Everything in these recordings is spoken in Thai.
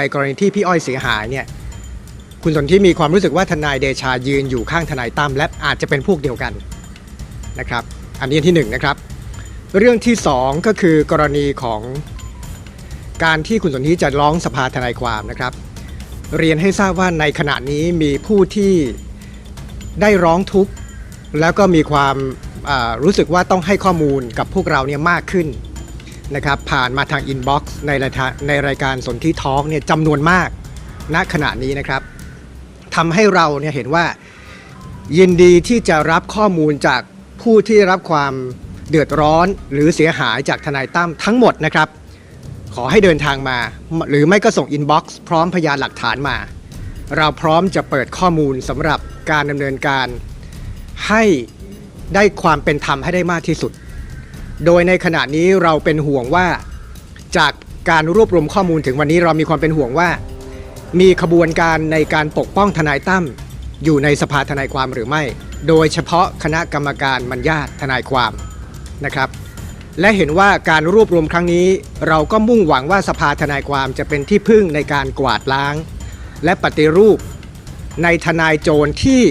ในกรณีที่พี่อ้อยเสียหายเนี่ยคุณสนธิมีความรู้สึกว่าทนายเดชายืนอยู่ข้างทนายตั้มและอาจจะเป็นพวกเดียวกันนะครับ อันนี้อันที่หนึ่งนะครับ เรื่องที่สองก็คือกรณีของการที่คุณสนธิจะร้องสภาทนายความนะครับ เรียนให้ทราบว่าในขณะนี้มีผู้ที่ได้ร้องทุกข์แล้วก็มีความรู้สึกว่าต้องให้ข้อมูลกับพวกเราเนี่ยมากขึ้น นะครับผ่านมาทางอินบ็อกซ์ในรายในรายการสนที่ทอล์กเนี่ยจำนวนมากณขณะนี้นะครับทำให้เราเนี่ยเห็นว่ายินดีที่จะรับข้อมูลจากผู้ที่รับความเดือดร้อนหรือเสียหายจากทนายตั้มทั้งหมดนะครับ ขอให้เดินทางมา หรือไม่ก็ส่งอินบ็อกซ์พร้อมพยานหลักฐานมา เราพร้อมจะเปิดข้อมูลสำหรับการดำเนินการ ให้ได้ความเป็นธรรมให้ได้มากที่สุด โดยในขณะนี้เราเป็นห่วงว่าจากการรวบรวมข้อมูลถึงวันนี้เรามีความเป็นห่วงว่า มีขบวนการในการปกป้องทนายตั้มอยู่ในสภาทนายความหรือไม่ โดยเฉพาะคณะกรรมการมัญญาทนายความนะครับ และเห็นว่าการรวบรวมครั้งนี้ เราก็มุ่งหวังว่าสภาทนายความจะเป็นที่พึ่งในการกวาดล้าง และปฏิรูปในทนายโจรที่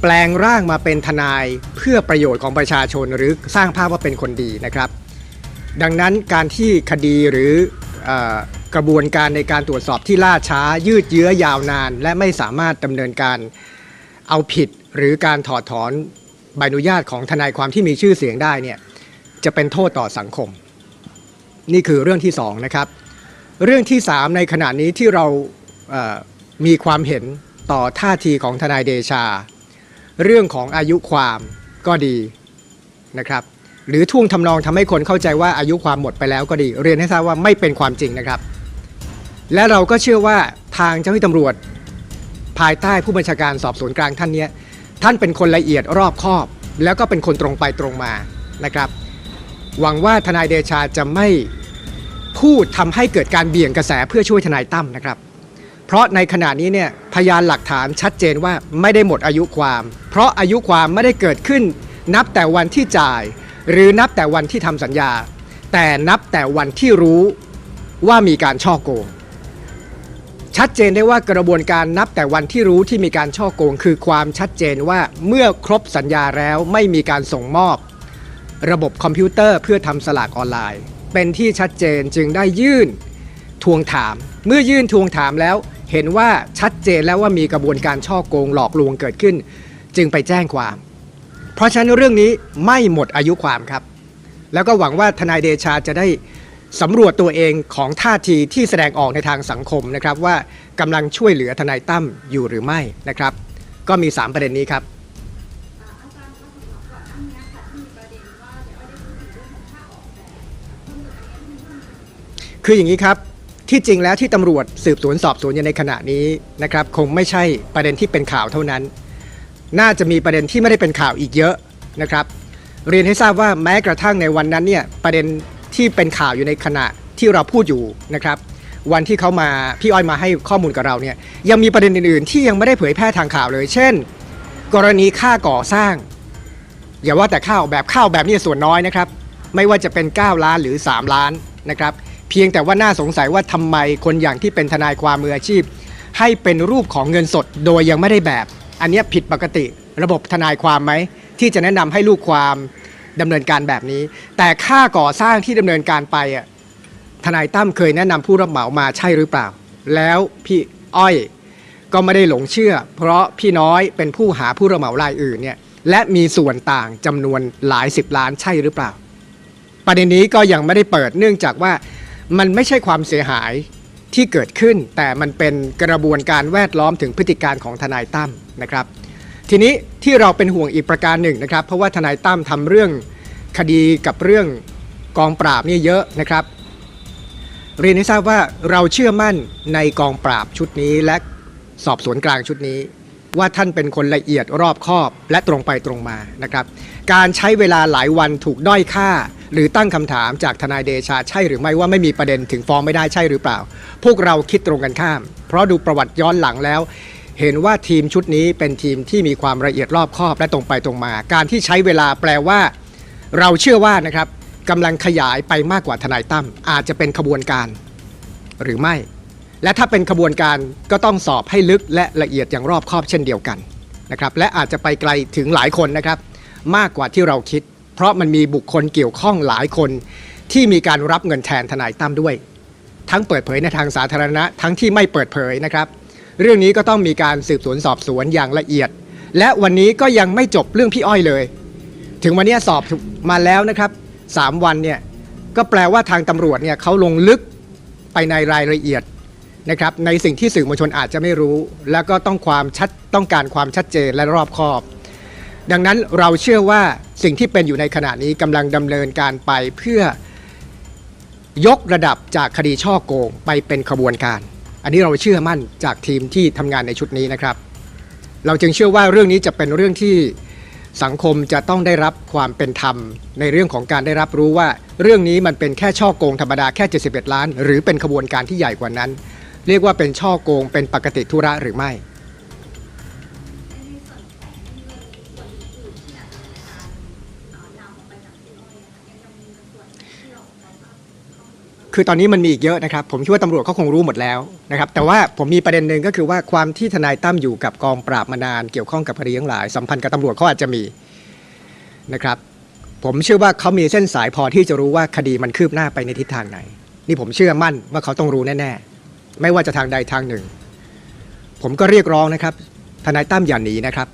แปลงร่างมาเป็นทนายเพื่อประโยชน์ของประชาชนหรือสร้างภาพว่าเป็นคนดีนะครับ ดังนั้นการที่คดีหรืออกระบวนการในการตรวจสอบที่ล่าช้า ยืดเยื้อยาวนาน และไม่สามารถดำเนินการเอาผิด หรือการถอดถอนใบอนุญาตของทนายความที่มีชื่อเสียงได้เนี่ยจะเป็นโทษต่อสังคม นี่คือเรื่องที่สองนะครับเรื่องที่สามในขณะนี้ที่เรามีความเห็นต่อท่าทีของทนายเดชา เรื่องของอายุความก็ดีนะครับ หรือท่วงทำนองทำให้คนเข้าใจว่าอายุความหมดไปแล้วก็ดี เรียนให้ทราบว่าไม่เป็นความจริงนะครับ และเราก็เชื่อว่าทางเจ้าหน้าที่ตำรวจ ภายใต้ผู้บัญชาการสอบสวนกลางท่านนี้ท่านเป็นคนละเอียดรอบคอบ แล้วก็เป็นคนตรงไปตรงมานะครับ หวังว่าทนายเดชาจะไม่พูดทำให้เกิดการเบี่ยงกระแสเพื่อช่วยทนายตั้มนะครับ เพราะในขณะนี้เนี่ยพยานหลักฐานชัดเจนว่าไม่ได้หมดอายุความ เพราะอายุความไม่ได้เกิดขึ้น นับแต่วันที่จ่าย หรือนับแต่วันที่ทำสัญญา แต่นับแต่วันที่รู้ว่ามีการช่อโกง ชัดเจนได้ว่ากระบวนการนับแต่วันที่รู้ที่มีการช่อโกง คือความชัดเจนว่าเมื่อครบสัญญาแล้วไม่มีการส่งมอบ ระบบคอมพิวเตอร์เพื่อทำสลากออนไลน์ เป็นที่ชัดเจนจึงได้ยื่นทวงถาม เมื่อยื่นทวงถามแล้ว เห็นว่าชัดเจนแล้วว่ามีกระบวนการช่อโกงหลอกลวงเกิดขึ้น จึงไปแจ้งความ เพราะฉะนั้นเรื่องนี้ไม่หมดอายุความครับ แล้วก็หวังว่าทนายเดชาจะได้สำรวจตัวเองของท่าทีที่แสดงออกในทางสังคมนะครับ ว่ากำลังช่วยเหลือทนายตั้มอยู่หรือไม่นะครับ ก็มี 3 ประเด็นนี้ครับอาจารย์คะสามประเด็นว่าเดี๋ยวไม่ได้พูดถึงเรื่องของค่าออกแบคืออย่างนี้ครับ ที่จริงแล้วที่ตำรวจสืบสวนสอบสวนอยู่ในขณะนี้นะครับคงไม่ใช่ประเด็นที่เป็นข่าวเท่านั้น น่าจะมีประเด็นที่ไม่ได้เป็นข่าวอีกเยอะนะครับ เรียนให้ทราบว่าแม้กระทั่งในวันนั้นเนี่ยประเด็นที่เป็นข่าวอยู่ในขณะที่เราพูดอยู่นะครับ วันที่เขามาพี่อ้อยมาให้ข้อมูลกับเราเนี่ยยังมีประเด็นอื่นๆ ที่ยังไม่ได้เผยแพร่ทางข่าวเลย เช่น กรณีค่าก่อสร้าง อย่าว่าแต่ข้าวแบบข้าวแบบนี้ส่วนน้อยนะครับ ไม่ว่าจะเป็น 9 ล้านหรือ 3 ล้านนะครับ เพียงแต่ว่าน่าสงสัยว่าทำไมคนอย่างที่เป็นทนายความมืออาชีพ ให้เป็นรูปของเงินสดโดยยังไม่ได้แบบ อันนี้ผิดปกติระบบทนายความไหม ที่จะแนะนำให้ลูกความดำเนินการแบบนี้ แต่ค่าก่อสร้างที่ดำเนินการไปอะทนายตั้มเคยแนะนำผู้รับเหมามาใช่หรือเปล่า แล้วพี่อ้อยก็ไม่ได้หลงเชื่อ เพราะพี่น้อยเป็นผู้หาผู้รับเหมารายอื่นเนี่ยและมีส่วนต่างจำนวนหลายสิบล้านใช่หรือเปล่า ประเด็นนี้ก็ยังไม่ได้เปิดเนื่องจากว่า มันไม่ใช่ความเสียหายที่เกิดขึ้น แต่มันเป็นกระบวนการแวดล้อมถึงพฤติการของทนายตั้มนะครับ ทีนี้ที่เราเป็นห่วงอีกประการหนึ่งนะครับ เพราะว่าทนายตั้มทำเรื่องคดีกับเรื่องกองปราบนี่เยอะนะครับ เรียนให้ทราบว่าเราเชื่อมั่นในกองปราบชุดนี้และสอบสวนกลางชุดนี้ ว่าท่านเป็นคนละเอียดรอบคอบและตรงไปตรงมานะครับ การใช้เวลาหลายวันถูกด้อยค่า หรือตั้งคำถามจากทนายเดชาใช่หรือไม่ว่าไม่มีประเด็นถึงฟ้องไม่ได้ใช่หรือเปล่า พวกเราคิดตรงกันข้าม เพราะดูประวัติย้อนหลังแล้ว เห็นว่าทีมชุดนี้เป็นทีมที่มีความละเอียดรอบคอบและตรงไปตรงมา การที่ใช้เวลาแปลว่า เราเชื่อว่านะครับกำลังขยายไปมากกว่าทนายตั้มอาจจะเป็นขบวนการ หรือไม่ และถ้าเป็นขบวนการก็ต้องสอบให้ลึกและละเอียดอย่างรอบคอบเช่นเดียวกันนะครับและอาจจะไปไกลถึงหลายคนนะครับ มากกว่าที่เราคิด เพราะมันมีบุคคลเกี่ยวข้องหลายคนที่มีการรับเงินแทนทนายตั้มด้วย ทั้งเปิดเผยในทางสาธารณะ ทั้งที่ไม่เปิดเผยนะครับ เรื่องนี้ก็ต้องมีการสืบสวนสอบสวนอย่างละเอียด และวันนี้ก็ยังไม่จบเรื่องพี่อ้อยเลย ถึงวันนี้สอบมาแล้วนะครับสามวันเนี่ยก็แปลว่าทางตำรวจเนี่ยเขาลงลึกไปในรายละเอียดนะครับในสิ่งที่สื่อมวลชนอาจจะไม่รู้ แล้วก็ต้องความชัดต้องการความชัดเจนและรอบคอบ ดังนั้นเราเชื่อว่าสิ่งที่เป็นอยู่ในขณะนี้กำลังดำเนินการไปเพื่อยกระดับจากคดีช่อโกงไปเป็นขบวนการ อันนี้เราเชื่อมั่นจากทีมที่ทำงานในชุดนี้นะครับ เราจึงเชื่อว่าเรื่องนี้จะเป็นเรื่องที่สังคมจะต้องได้รับความเป็นธรรม ในเรื่องของการได้รับรู้ว่า เรื่องนี้มันเป็นแค่ช่อโกงธรรมดาแค่ 71 ล้าน หรือเป็นขบวนการที่ใหญ่กว่านั้น เรียกว่าเป็นช่อโกงเป็นปกติธุระหรือไม่ คือตอนนี้มันมีอีกเยอะนะครับ ผมคิดว่าตำรวจเขาคงรู้หมดแล้วนะครับ แต่ว่าผมมีประเด็นหนึ่งก็คือว่าความที่ทนายตั้มอยู่กับกองปราบมานานเกี่ยวข้องกับคดีทั้งหลายสัมพันธ์กับตำรวจเขาอาจจะมีนะครับ ผมเชื่อว่าเขามีเส้นสายพอที่จะรู้ว่าคดีมันคืบหน้าไปในทิศทางไหน นี่ผมเชื่อมั่นว่าเขาต้องรู้แน่ๆไม่ว่าจะทางใดทางหนึ่ง ผมก็เรียกร้องนะครับ ทนายตั้มอย่าหนีนะครับ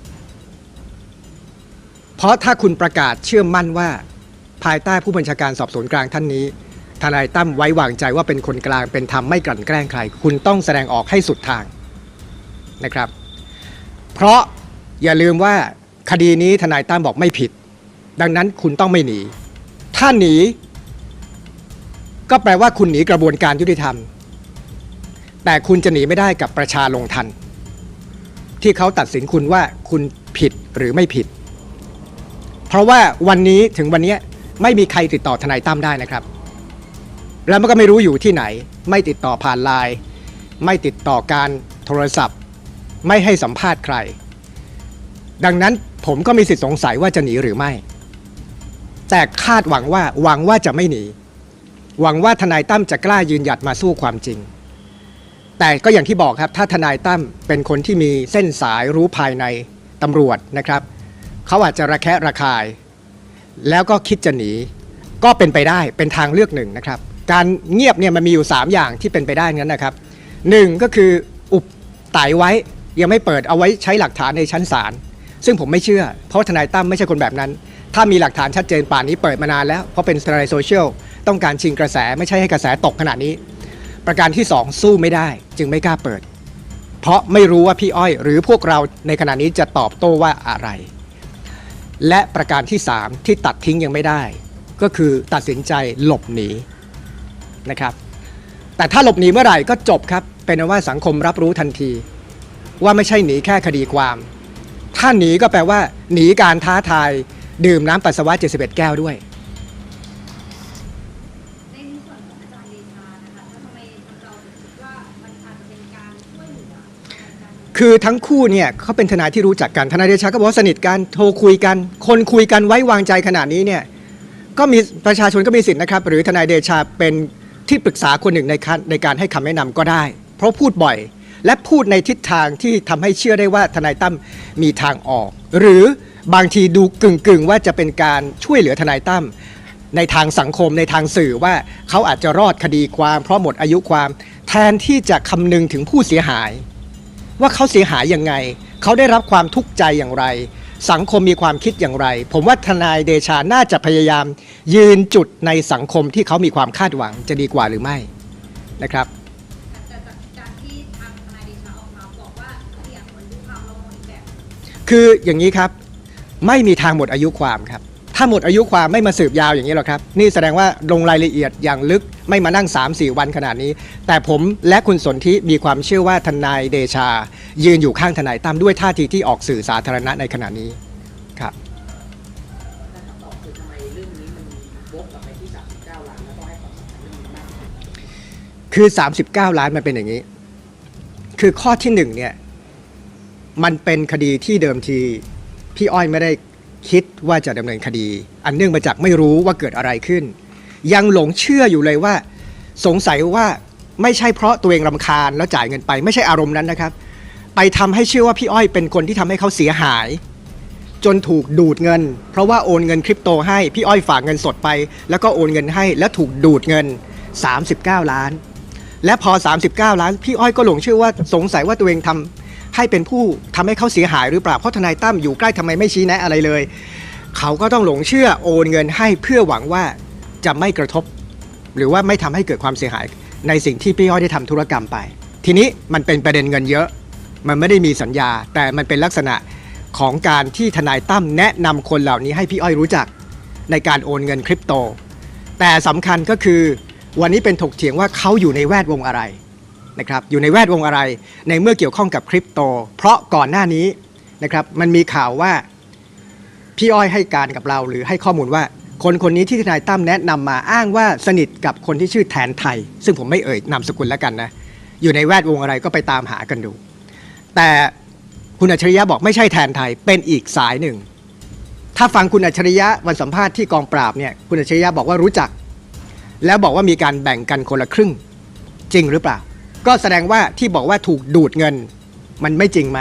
เพราะถ้าคุณประกาศเชื่อมั่นว่า ภายใต้ผู้บัญชาการสอบสวนกลางท่านนี้ ทนายตั้มไว้วางใจว่าเป็นคนกลางเป็นธรรมไม่กลั่นแกล้งใคร คุณต้องแสดงออกให้สุดทางนะครับ เพราะอย่าลืมว่าคดีนี้ทนายตั้มบอกไม่ผิด ดังนั้นคุณต้องไม่หนี ถ้าหนี ก็แปลว่าคุณหนีกระบวนการยุติธรรม แต่คุณจะหนีไม่ได้กับประชาลงทัน ที่เขาตัดสินคุณว่าคุณผิดหรือไม่ผิด เพราะว่าวันนี้ถึงวันนี้ไม่มีใครติดต่อทนายตั้มได้นะครับ แล้วมันก็ไม่รู้อยู่ที่ไหน ไม่ติดต่อผ่านไลน์ไม่ติดต่อการโทรศัพท์ ไม่ให้สัมภาษณ์ใคร ดังนั้นผมก็มีสิทธิสงสัยว่าจะหนีหรือไม่ แต่คาดหวังว่าหวังว่าจะไม่หนี หวังว่าทนายตั้มจะกล้ายืนหยัดมาสู้ความจริง แต่ก็อย่างที่บอกครับ ถ้าทนายตั้มเป็นคนที่มีเส้นสายรู้ภายในตำรวจนะครับ เขาอาจจะระแคะระคาย แล้วก็คิดจะหนี ก็เป็นไปได้เป็นทางเลือกหนึ่งนะครับ การเงียบเนี่ยมันมีอยู่ 3 อย่างที่เป็นไปได้งั้นนะครับหนึ่งก็คืออุบไตไว้ยังไม่เปิดเอาไว้ใช้หลักฐานในชั้นศาลซึ่งผมไม่เชื่อ เพราะทนายตั้มไม่ใช่คนแบบนั้น ถ้ามีหลักฐานชัดเจนป่านนี้เปิดมานานแล้ว เพราะเป็นทนายโซเชียลต้องการชิงกระแสไม่ใช่ให้กระแสตกขนาดนี้ ประการที่ 2 สู้ไม่ได้ จึงไม่กล้าเปิด เพราะไม่รู้ว่าพี่อ้อย หรือพวกเราในขณะนี้จะตอบโต้ว่าอะไร และประการที่ 3 ที่ตัดทิ้งยังไม่ได้ ก็คือตัดสินใจหลบหนี นะครับ แต่ถ้าหลบหนีเมื่อไหร่ก็จบครับ เป็นว่าสังคมรับรู้ทันที ว่าไม่ใช่หนีแค่คดีความ ถ้าหนีก็แปลว่า หนีการท้าทาย ดื่มน้ำปัสสาวะ 71 แก้วด้วย ในส่วนของอาจารย์เดชานะคะแล้วทำไมเราถึงคิดว่ามันอาจจะเป็นการช่วยเหลือในการ คือทั้งคู่เนี่ยเขาเป็นทนายที่รู้จักกันทนายเดชาก็บอกว่าสนิทกันโทรคุยกัน คนคุยกันไว้วางใจขนาดนี้เนี่ยก็มีประชาชนก็มีสิทธิ์นะครับ หรือทนายเดชาเป็น ที่ปรึกษาคนหนึ่งในการในการให้คำแนะนำก็ได้ เพราะพูดบ่อย และพูดในทิศทางที่ทำให้เชื่อได้ว่าทนายตั้มมีทางออก หรือบางทีดูกึ่งกึ่งๆ ว่าจะเป็นการช่วยเหลือทนายตั้มในทางสังคมในทางสื่อว่าเขาอาจจะรอดคดีความเพราะหมดอายุความ แทนที่จะคำนึงถึงผู้เสียหาย ว่าเขาเสียหายยังไง เขาได้รับความทุกข์ใจอย่างไร สังคมมีความคิดอย่างไร ผมว่าทนายเดชาน่าจะพยายาม ยืนจุดในสังคมที่เขามีความคาดหวังจะดีกว่าหรือไม่นะครับ แต่จากการที่ทางทนายเดชาออกมาบอกว่าเสียงเหมือนดูข่าวเรามองอีกแบบ คืออย่างนี้ครับ ไม่มีทางหมดอายุความครับ ถ้าหมดอายุความไม่มาสืบยาวอย่างนี้หรอกครับ นี่แสดงว่าลงรายละเอียดอย่างลึกไม่มานั่ง 3-4 วันขนาดนี้ แต่ผมและคุณสนธิมีความเชื่อว่าทนายเดชา ยืนอยู่ข้างทนายตั้มด้วยท่าทีที่ออกสื่อสาธารณะในขณะนี้ครับแต่คำตอบคือทำไมเรื่องนี้มันวกกลับไปที่39ล้านแล้วต้องให้ความสำคัญเรื่องนี้มากคือ 39 ล้านมันเป็นอย่างนี้ คือข้อที่หนึ่งเนี่ยมันเป็นคดีที่เดิมทีพี่อ้อยไม่ได้ คิดว่าจะดำเนินคดี อันเนื่องมาจากไม่รู้ว่าเกิดอะไรขึ้น ยังหลงเชื่ออยู่เลยว่า สงสัยว่าไม่ใช่เพราะตัวเองรำคาญแล้วจ่ายเงินไป ไม่ใช่อารมณ์นั้นนะครับ ไปทำให้เชื่อว่าพี่อ้อยเป็นคนที่ทำให้เขาเสียหาย จนถูกดูดเงิน เพราะว่าโอนเงินคริปโตให้พี่อ้อยฝากเงินสดไป แล้วก็โอนเงินให้ แล้วถูกดูดเงิน 39 ล้าน และพอ 39 ล้าน พี่อ้อยก็หลงเชื่อว่าสงสัยว่าตัวเองทำ ให้เป็นผู้ทำให้เขาเสียหายหรือเปล่าเพราะทนายตั้มอยู่ใกล้ทำไมไม่ชี้แนะอะไรเลย เขาก็ต้องหลงเชื่อโอนเงินให้เพื่อหวังว่าจะไม่กระทบ หรือว่าไม่ทำให้เกิดความเสียหาย ในสิ่งที่พี่อ้อยได้ทำธุรกรรมไป ทีนี้มันเป็นประเด็นเงินเยอะ มันไม่ได้มีสัญญา แต่มันเป็นลักษณะของการที่ทนายตั้มแนะนำคนเหล่านี้ให้พี่อ้อยรู้จัก ในการโอนเงินคริปโต แต่สำคัญก็คือวันนี้เป็นถกเถียงว่าเขาอยู่ในแวดวงอะไร นะครับอยู่ในแวดวงอะไร ในเมื่อเกี่ยวข้องกับคริปโต เพราะก่อนหน้านี้นะครับมันมีข่าวว่าพี่อ้อยให้การกับเราหรือให้ข้อมูลว่า คนคนนี้ที่ทนายตั้มแนะนำมาอ้างว่าสนิทกับคนที่ชื่อแทนไทย ซึ่งผมไม่เอ่ยนามสกุลแล้วกันนะอยู่ในแวดวงอะไรก็ไปตามหากันดู แต่คุณอัจฉริยะบอกไม่ใช่แทนไทยเป็นอีกสายหนึ่ง ถ้าฟังคุณอัจฉริยะวันสัมภาษณ์ที่กองปราบเนี่ยคุณอัจฉริยะบอกว่ารู้จัก แล้วบอกว่ามีการแบ่งกันคนละครึ่ง จริงหรือเปล่า ก็แสดงว่าที่บอกว่าถูกดูดเงิน มันไม่จริงไหม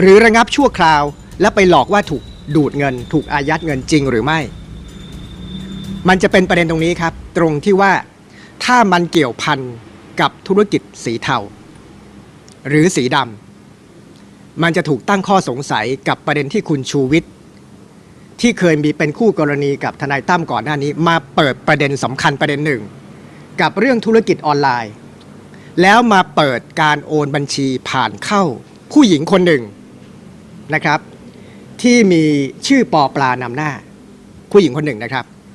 หรือระงับชั่วคราว แล้วไปหลอกว่าถูกดูดเงิน ถูกอายัดเงินจริงหรือไม่ มันจะเป็นประเด็นตรงนี้ครับ ตรงที่ว่าถ้ามันเกี่ยวพันกับธุรกิจสีเทาหรือสีดำมันจะถูกตั้งข้อสงสัยกับประเด็นที่คุณชูวิทย์ที่เคยมีเป็นคู่กรณีกับทนายตั้มก่อนหน้านี้ มาเปิดประเด็นสำคัญประเด็นหนึ่ง กับเรื่องธุรกิจออนไลน์ แล้วมาเปิดการโอนบัญชีผ่านเข้าผู้หญิงคนหนึ่งนะครับ ที่มีชื่อปอปลานำหน้า ผู้หญิงคนหนึ่งนะครับ